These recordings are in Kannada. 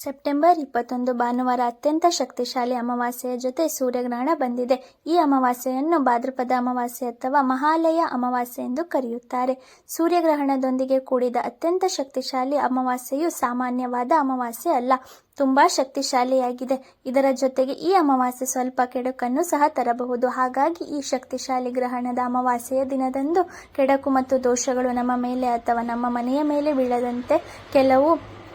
ಸೆಪ್ಟೆಂಬರ್ ಇಪ್ಪತ್ತೊಂದು ಭಾನುವಾರ ಅತ್ಯಂತ ಶಕ್ತಿಶಾಲಿ ಅಮಾವಾಸ್ಯೆಯ ಜೊತೆ ಸೂರ್ಯಗ್ರಹಣ ಬಂದಿದೆ. ಈ ಅಮಾವಾಸ್ಯೆಯನ್ನು ಭಾದ್ರಪದ ಅಮಾವಾಸ್ಯೆ ಅಥವಾ ಮಹಾಲಯ ಅಮಾವಾಸ್ಯೆ ಎಂದು ಕರೆಯುತ್ತಾರೆ. ಸೂರ್ಯಗ್ರಹಣದೊಂದಿಗೆ ಕೂಡಿದ ಅತ್ಯಂತ ಶಕ್ತಿಶಾಲಿ ಅಮಾವಾಸ್ಯೆಯು ಸಾಮಾನ್ಯವಾದ ಅಮಾವಾಸ್ಯೆ ಅಲ್ಲ, ತುಂಬಾ ಶಕ್ತಿಶಾಲಿಯಾಗಿದೆ. ಇದರ ಜೊತೆಗೆ ಈ ಅಮಾವಾಸ್ಯೆ ಸ್ವಲ್ಪ ಕೆಡುಕನ್ನು ಸಹ ತರಬಹುದು. ಹಾಗಾಗಿ ಈ ಶಕ್ತಿಶಾಲಿ ಗ್ರಹಣದ ಅಮಾವಾಸ್ಯೆಯ ದಿನದಂದು ಕೆಡಕು ಮತ್ತು ದೋಷಗಳು ನಮ್ಮ ಮೇಲೆ ಅಥವಾ ನಮ್ಮ ಮನೆಯ ಮೇಲೆ ಬೀಳದಂತೆ ಕೆಲವು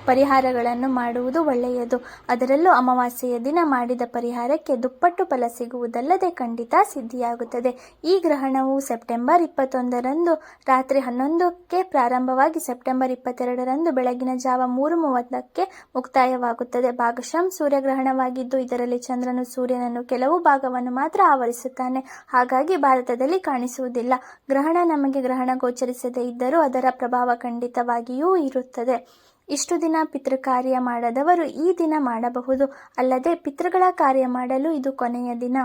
ಪರಿಹಾರಗಳನ್ನು ಮಾಡುವುದು ಒಳ್ಳೆಯದು. ಅದರಲ್ಲೂ ಅಮಾವಾಸ್ಯೆಯ ದಿನ ಮಾಡಿದ ಪರಿಹಾರಕ್ಕೆ ದುಪ್ಪಟ್ಟು ಫಲ ಸಿಗುವುದಲ್ಲದೆ ಖಂಡಿತ ಸಿದ್ಧಿಯಾಗುತ್ತದೆ. ಈ ಗ್ರಹಣವು ಸೆಪ್ಟೆಂಬರ್ ಇಪ್ಪತ್ತೊಂದರಂದು ರಾತ್ರಿ ಹನ್ನೊಂದಕ್ಕೆ ಪ್ರಾರಂಭವಾಗಿ ಸೆಪ್ಟೆಂಬರ್ ಇಪ್ಪತ್ತೆರಡರಂದು ಬೆಳಗಿನ ಜಾವ ಮೂರು ಮೂವತ್ತಕ್ಕೆ ಮುಕ್ತಾಯವಾಗುತ್ತದೆ. ಭಾಗಶಃ ಸೂರ್ಯಗ್ರಹಣವಾಗಿದ್ದು ಇದರಲ್ಲಿ ಚಂದ್ರನು ಸೂರ್ಯನನ್ನು ಕೆಲವು ಭಾಗವನ್ನು ಮಾತ್ರ ಆವರಿಸುತ್ತಾನೆ. ಹಾಗಾಗಿ ಭಾರತದಲ್ಲಿ ಕಾಣಿಸುವುದಿಲ್ಲ. ಗ್ರಹಣ ನಮಗೆ ಗ್ರಹಣ ಗೋಚರಿಸದೇ ಇದ್ದರೂ ಅದರ ಪ್ರಭಾವ ಖಂಡಿತವಾಗಿಯೂ ಇರುತ್ತದೆ. ಇಷ್ಟು ದಿನ ಪಿತೃ ಕಾರ್ಯ ಮಾಡದವರು ಈ ದಿನ ಮಾಡಬಹುದು. ಅಲ್ಲದೆ ಪಿತೃಗಳ ಕಾರ್ಯ ಮಾಡಲು ಇದು ಕೊನೆಯ ದಿನ.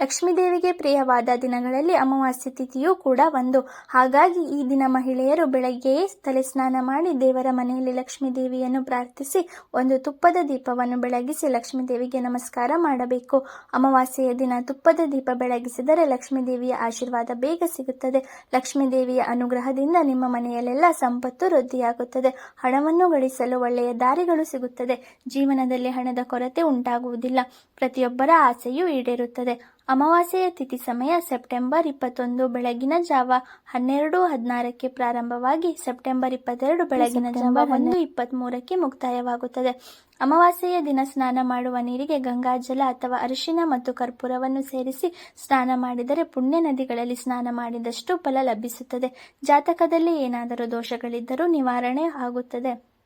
ಲಕ್ಷ್ಮೀದೇವಿಗೆ ಪ್ರಿಯವಾದ ದಿನಗಳಲ್ಲಿ ಅಮಾವಾಸ್ಯೆ ತಿಥಿಯೂ ಕೂಡ ಒಂದು. ಹಾಗಾಗಿ ಈ ದಿನ ಮಹಿಳೆಯರು ಬೆಳಗ್ಗೆಯೇ ತಲೆ ಸ್ನಾನ ಮಾಡಿ ದೇವರ ಮನೆಯಲ್ಲಿ ಲಕ್ಷ್ಮೀ ದೇವಿಯನ್ನು ಪ್ರಾರ್ಥಿಸಿ ಒಂದು ತುಪ್ಪದ ದೀಪವನ್ನು ಬೆಳಗಿಸಿ ಲಕ್ಷ್ಮೀ ದೇವಿಗೆ ನಮಸ್ಕಾರ ಮಾಡಬೇಕು. ಅಮಾವಾಸ್ಯೆಯ ದಿನ ತುಪ್ಪದ ದೀಪ ಬೆಳಗಿಸಿದರೆ ಲಕ್ಷ್ಮೀ ದೇವಿಯ ಆಶೀರ್ವಾದ ಬೇಗ ಸಿಗುತ್ತದೆ. ಲಕ್ಷ್ಮೀ ದೇವಿಯ ಅನುಗ್ರಹದಿಂದ ನಿಮ್ಮ ಮನೆಯಲ್ಲೆಲ್ಲ ಸಂಪತ್ತು ವೃದ್ಧಿಯಾಗುತ್ತದೆ. ಹಣವನ್ನು ಗಳಿಸಲು ಒಳ್ಳೆಯ ದಾರಿಗಳು ಸಿಗುತ್ತದೆ. ಜೀವನದಲ್ಲಿ ಹಣದ ಕೊರತೆ ಉಂಟಾಗುವುದಿಲ್ಲ. ಪ್ರತಿಯೊಬ್ಬರ ಆಸೆಯೂ ಈಡೇರುತ್ತದೆ. ಅಮಾವಾಸ್ಯೆಯ ತಿಥಿ ಸಮಯ ಸೆಪ್ಟೆಂಬರ್ ಇಪ್ಪತ್ತೊಂದು ಬೆಳಗಿನ ಜಾವ ಹನ್ನೆರಡು ಹದಿನಾರಕ್ಕೆ ಪ್ರಾರಂಭವಾಗಿ ಸೆಪ್ಟೆಂಬರ್ ಇಪ್ಪತ್ತೆರಡು ಬೆಳಗಿನ ಜಾವ ಒಂದು ಇಪ್ಪತ್ತ್ಮೂರಕ್ಕೆ ಮುಕ್ತಾಯವಾಗುತ್ತದೆ. ಅಮಾವಾಸ್ಯೆಯ ದಿನ ಸ್ನಾನ ಮಾಡುವ ನೀರಿಗೆ ಗಂಗಾಜಲ ಅಥವಾ ಅರಿಶಿನ ಮತ್ತು ಕರ್ಪೂರವನ್ನು ಸೇರಿಸಿ ಸ್ನಾನ ಮಾಡಿದರೆ ಪುಣ್ಯ ನದಿಗಳಲ್ಲಿ ಸ್ನಾನ ಮಾಡಿದಷ್ಟು ಫಲ ಲಭಿಸುತ್ತದೆ. ಜಾತಕದಲ್ಲಿ ಏನಾದರೂ ದೋಷಗಳಿದ್ದರೂ ನಿವಾರಣೆ ಆಗುತ್ತದೆ.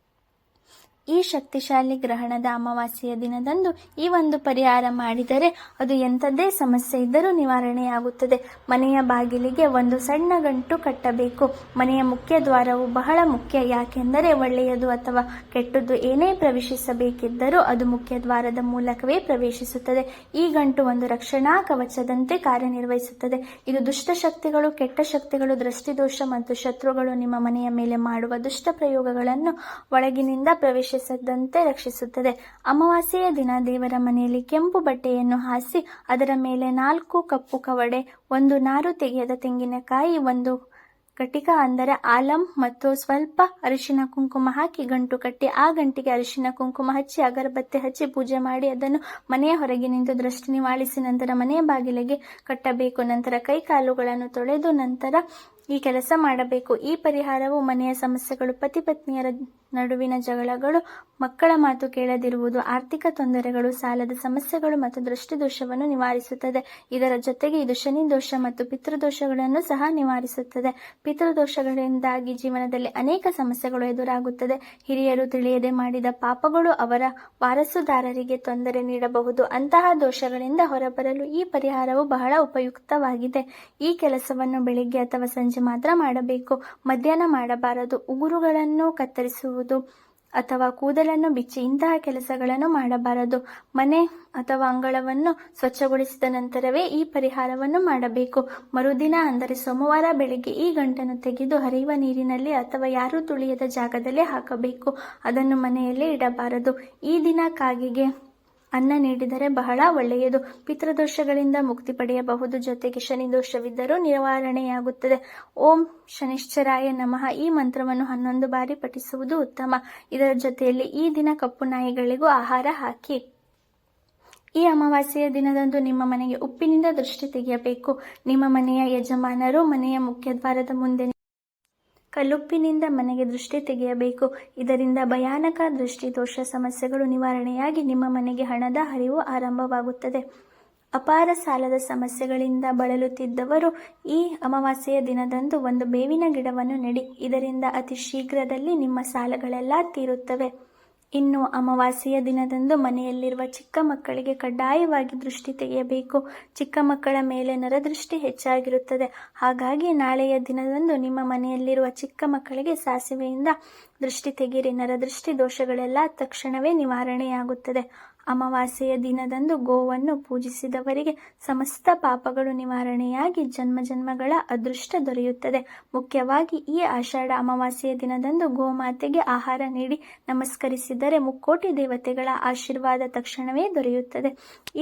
ಈ ಶಕ್ತಿಶಾಲಿ ಗ್ರಹಣದ ಅಮಾವಾಸ್ಯೆಯ ದಿನದಂದು ಈ ಒಂದು ಪರಿಹಾರ ಮಾಡಿದರೆ ಅದು ಎಂಥದ್ದೇ ಸಮಸ್ಯೆ ಇದ್ದರೂ ನಿವಾರಣೆಯಾಗುತ್ತದೆ. ಮನೆಯ ಬಾಗಿಲಿಗೆ ಒಂದು ಸಣ್ಣ ಗಂಟು ಕಟ್ಟಬೇಕು. ಮನೆಯ ಮುಖ್ಯ ದ್ವಾರವು ಬಹಳ ಮುಖ್ಯ, ಯಾಕೆಂದರೆ ಒಳ್ಳೆಯದು ಅಥವಾ ಕೆಟ್ಟದ್ದು ಏನೇ ಪ್ರವೇಶಿಸಬೇಕಿದ್ದರೂ ಅದು ಮುಖ್ಯ ದ್ವಾರದ ಮೂಲಕವೇ ಪ್ರವೇಶಿಸುತ್ತದೆ. ಈ ಗಂಟು ಒಂದು ರಕ್ಷಣಾ ಕವಚದಂತೆ ಕಾರ್ಯನಿರ್ವಹಿಸುತ್ತದೆ. ಇದು ದುಷ್ಟ ಶಕ್ತಿಗಳು, ಕೆಟ್ಟ ಶಕ್ತಿಗಳು, ದೃಷ್ಟಿದೋಷ ಮತ್ತು ಶತ್ರುಗಳು ನಿಮ್ಮ ಮನೆಯ ಮೇಲೆ ಮಾಡುವ ದುಷ್ಟ ಪ್ರಯೋಗಗಳನ್ನು ಒಳಗಿನಿಂದ ಪ್ರವೇಶಿಸದಂತೆ ರಕ್ಷಿಸುತ್ತದೆ. ಅಮಾವಾಸ್ಯೆಯ ದಿನ ದೇವರ ಮನೆಯಲ್ಲಿ ಕೆಂಪು ಬಟ್ಟೆಯನ್ನು ಹಾಸಿ, ಅದರ ಮೇಲೆ ನಾಲ್ಕು ಕಪ್ಪು ಕವಡೆ, ಒಂದು ನಾರು ತೆಗೆಯದ ತೆಂಗಿನಕಾಯಿ, ಒಂದು ಕಟಿಕ ಅಂದರೆ ಆಲಂ ಮತ್ತು ಸ್ವಲ್ಪ ಅರಿಶಿನ ಕುಂಕುಮ ಹಾಕಿ ಗಂಟು ಕಟ್ಟಿ, ಆ ಗಂಟಿಗೆ ಅರಿಶಿನ ಕುಂಕುಮ ಹಚ್ಚಿ, ಅಗರಬತ್ತಿ ಹಚ್ಚಿ ಪೂಜೆ ಮಾಡಿ, ಅದನ್ನು ಮನೆಯ ಹೊರಗೆ ನಿಂತು ದೃಷ್ಟಿ ನಿವಾಳಿಸಿ ನಂತರ ಮನೆಯ ಬಾಗಿಲಿಗೆ ಕಟ್ಟಬೇಕು. ನಂತರ ಕೈ ಕಾಲುಗಳನ್ನು ತೊಳೆದು ನಂತರ ಈ ಕೆಲಸ ಮಾಡಬೇಕು. ಈ ಪರಿಹಾರವು ಮನೆಯ ಸಮಸ್ಯೆಗಳು, ಪತಿ ಪತ್ನಿಯರ ನಡುವಿನ ಜಗಳಗಳು, ಮಕ್ಕಳ ಮಾತು ಕೇಳದಿರುವುದು, ಆರ್ಥಿಕ ತೊಂದರೆಗಳು, ಸಾಲದ ಸಮಸ್ಯೆಗಳು ಮತ್ತು ದೃಷ್ಟಿದೋಷವನ್ನು ನಿವಾರಿಸುತ್ತದೆ. ಇದರ ಜೊತೆಗೆ ಇದು ಶನಿ ದೋಷ ಮತ್ತು ಪಿತೃದೋಷಗಳನ್ನು ಸಹ ನಿವಾರಿಸುತ್ತದೆ. ಪಿತೃದೋಷಗಳಿಂದಾಗಿ ಜೀವನದಲ್ಲಿ ಅನೇಕ ಸಮಸ್ಯೆಗಳು ಎದುರಾಗುತ್ತದೆ. ಹಿರಿಯರು ತಿಳಿಯದೆ ಮಾಡಿದ ಪಾಪಗಳು ಅವರ ವಾರಸುದಾರರಿಗೆ ತೊಂದರೆ ನೀಡಬಹುದು. ಅಂತಹ ದೋಷಗಳಿಂದ ಹೊರಬರಲು ಈ ಪರಿಹಾರವು ಬಹಳ ಉಪಯುಕ್ತವಾಗಿದೆ. ಈ ಕೆಲಸವನ್ನು ಬೆಳಿಗ್ಗೆ ಅಥವಾ ಸಂಜೆ ಮಾತ್ರ ಮಾಡಬೇಕು. ಮಧ್ಯಾಹ್ನ ಮಾಡಬಾರದು. ಉಗುರುಗಳನ್ನು ಕತ್ತರಿಸುವುದು ಅಥವಾ ಕೂದಲನ್ನು ಬಿಚ್ಚಿ ಇಂತಹ ಕೆಲಸಗಳನ್ನು ಮಾಡಬಾರದು. ಮನೆ ಅಥವಾ ಅಂಗಳವನ್ನು ಸ್ವಚ್ಛಗೊಳಿಸಿದ ನಂತರವೇ ಈ ಪರಿಹಾರವನ್ನು ಮಾಡಬೇಕು. ಮರುದಿನ ಅಂದರೆ ಸೋಮವಾರ ಬೆಳಿಗ್ಗೆ ಈ ಗಂಟನ್ನು ತೆಗೆದು ಹರಿಯುವ ನೀರಿನಲ್ಲಿ ಅಥವಾ ಯಾರೂ ತುಳಿಯದ ಜಾಗದಲ್ಲಿ ಹಾಕಬೇಕು. ಅದನ್ನು ಮನೆಯಲ್ಲೇ ಇಡಬಾರದು. ಈ ದಿನ ಕಾಗಿಗೆ ಅನ್ನ ನೀಡಿದರೆ ಬಹಳ ಒಳ್ಳೆಯದು. ಪಿತೃದೋಷಗಳಿಂದ ಮುಕ್ತಿ ಪಡೆಯಬಹುದು. ಜೊತೆಗೆ ಶನಿ ದೋಷವಿದ್ದರೂ ನಿವಾರಣೆಯಾಗುತ್ತದೆ. ಓಂ ಶನಿಶ್ಚರಾಯ ನಮಃ. ಈ ಮಂತ್ರವನ್ನು ಹನ್ನೊಂದು ಬಾರಿ ಪಠಿಸುವುದು ಉತ್ತಮ. ಇದರ ಜೊತೆಯಲ್ಲಿ ಈ ದಿನ ಕಪ್ಪು ನಾಯಿಗಳಿಗೂ ಆಹಾರ ಹಾಕಿ. ಈ ಅಮಾವಾಸ್ಯೆಯ ದಿನದಂದು ನಿಮ್ಮ ಮನೆಗೆ ಉಪ್ಪಿನಿಂದ ದೃಷ್ಟಿ ತೆಗೆಯಬೇಕು. ನಿಮ್ಮ ಮನೆಯ ಯಜಮಾನರು ಮನೆಯ ಮುಖ್ಯದ್ವಾರದ ಮುಂದೆ ಕಲ್ಲುಪ್ಪಿನಿಂದ ಮನೆಗೆ ದೃಷ್ಟಿ ತೆಗೆಯಬೇಕು. ಇದರಿಂದ ಭಯಾನಕ ದೃಷ್ಟಿ ದೋಷ ಸಮಸ್ಯೆಗಳು ನಿವಾರಣೆಯಾಗಿ ನಿಮ್ಮ ಮನೆಗೆ ಹಣದ ಹರಿವು ಆರಂಭವಾಗುತ್ತದೆ. ಅಪಾರ ಸಾಲದ ಸಮಸ್ಯೆಗಳಿಂದ ಬಳಲುತ್ತಿದ್ದವರು ಈ ಅಮಾವಾಸ್ಯೆಯ ದಿನದಂದು ಒಂದು ಬೇವಿನ ಗಿಡವನ್ನು ನೆಡಿ. ಇದರಿಂದ ಅತಿ ಶೀಘ್ರದಲ್ಲಿ ನಿಮ್ಮ ಸಾಲಗಳೆಲ್ಲ ತೀರುತ್ತವೆ. ಇನ್ನು ಅಮಾವಾಸ್ಯೆಯ ದಿನದಂದು ಮನೆಯಲ್ಲಿರುವ ಚಿಕ್ಕ ಮಕ್ಕಳಿಗೆ ಕಡ್ಡಾಯವಾಗಿ ದೃಷ್ಟಿ ತೆಗೆಯಬೇಕು. ಚಿಕ್ಕ ಮಕ್ಕಳ ಮೇಲೆ ನರದೃಷ್ಟಿ ಹೆಚ್ಚಾಗಿರುತ್ತದೆ. ಹಾಗಾಗಿ ನಾಳೆಯ ದಿನದಂದು ನಿಮ್ಮ ಮನೆಯಲ್ಲಿರುವ ಚಿಕ್ಕ ಮಕ್ಕಳಿಗೆ ಸಾಸಿವೆಯಿಂದ ದೃಷ್ಟಿ ತೆಗೆಯಿರಿ. ನರದೃಷ್ಟಿ ದೋಷಗಳೆಲ್ಲ ತಕ್ಷಣವೇ ನಿವಾರಣೆಯಾಗುತ್ತದೆ. ಅಮಾವಾಸ್ಯೆಯ ದಿನದಂದು ಗೋವನ್ನು ಪೂಜಿಸಿದವರಿಗೆ ಸಮಸ್ತ ಪಾಪಗಳು ನಿವಾರಣೆಯಾಗಿ ಜನ್ಮ ಜನ್ಮಗಳ ಅದೃಷ್ಟ ದೊರೆಯುತ್ತದೆ. ಮುಖ್ಯವಾಗಿ ಈ ಆಷಾಢ ಅಮಾವಾಸ್ಯೆಯ ದಿನದಂದು ಗೋಮಾತೆಗೆ ಆಹಾರ ನೀಡಿ ನಮಸ್ಕರಿಸಿದರೆ ಮುಕ್ಕೋಟಿ ದೇವತೆಗಳ ಆಶೀರ್ವಾದ ತಕ್ಷಣವೇ ದೊರೆಯುತ್ತದೆ.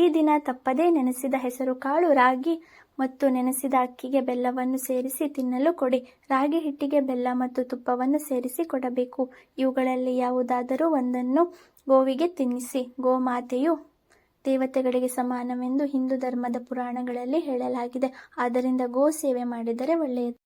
ಈ ದಿನ ತಪ್ಪದೇ ನೆನೆಸಿದ ಹೆಸರು ಕಾಳು ರಾಗಿ ಮತ್ತು ನೆನೆಸಿದ ಅಕ್ಕಿಗೆ ಬೆಲ್ಲವನ್ನು ಸೇರಿಸಿ ತಿನ್ನಲು ಕೊಡಿ. ರಾಗಿ ಹಿಟ್ಟಿಗೆ ಬೆಲ್ಲ ಮತ್ತು ತುಪ್ಪವನ್ನು ಸೇರಿಸಿ ಕೊಡಬೇಕು. ಇವುಗಳಲ್ಲಿ ಯಾವುದಾದರೂ ಒಂದನ್ನು ಗೋವಿಗೆ ತಿನ್ನಿಸಿ. ಗೋಮಾತೆಯು ದೇವತೆಗಳಿಗೆ ಸಮಾನವೆಂದು ಹಿಂದೂ ಧರ್ಮದ ಪುರಾಣಗಳಲ್ಲಿ ಹೇಳಲಾಗಿದೆ. ಆದ್ದರಿಂದ ಗೋ ಸೇವೆ ಮಾಡಿದರೆ ಒಳ್ಳೆಯದು.